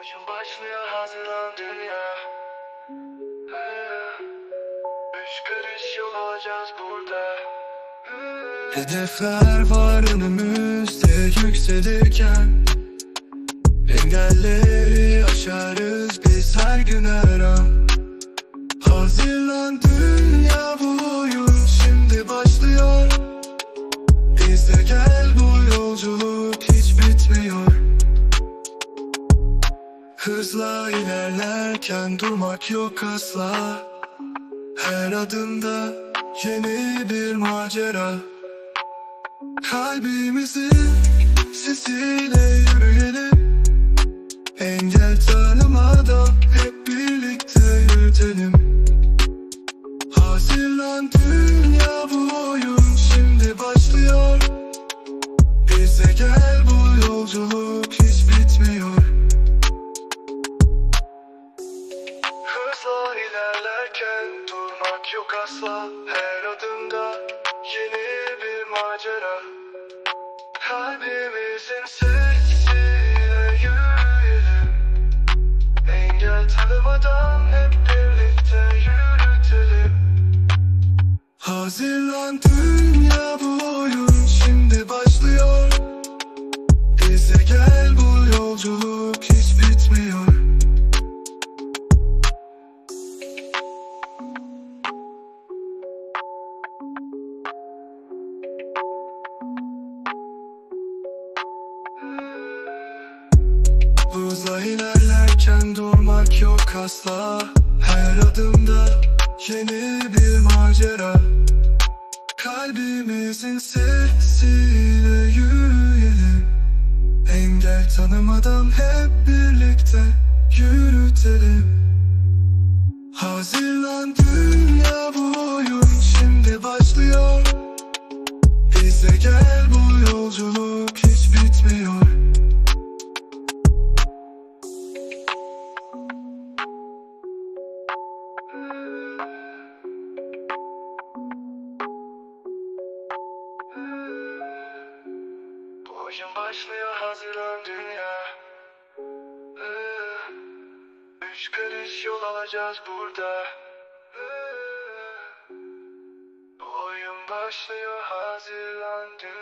Oyun başlıyor hazırlan dünya. Üç karış yol alacağız burada. Hedefler var önümüzde yükselirken. Engelleri aşarız biz her gün her an. Hazırlan dünya Hızla ilerlerken durmak yok asla. Her adımda yeni bir macera. Kalbimizin sesiyle yürüyelim. Engel tanımadan hep birlikte yürütelim. Hazırlan dünya bu oyun şimdi başlıyor. Bize gel bu yolculuk yok asla Her adımda yeni bir macera. Kalbimizin sesiyle yürüyelim. Engel tanımadan hep birlikte yürütelim. Hazırlan dünya bu oyun şimdi başlıyor. Bize gel bu yolculuk hiç bitmiyor Hızla ilerlerken durmak yok asla. Her adımda yeni bir macera. Kalbimizin sesiyle yürüyelim. Engel tanımadan hep birlikte oyun başlıyor hazırlan dünya. Ee, Üç karış yol alacağız burada. Ee, oyun başlıyor hazırlan dünya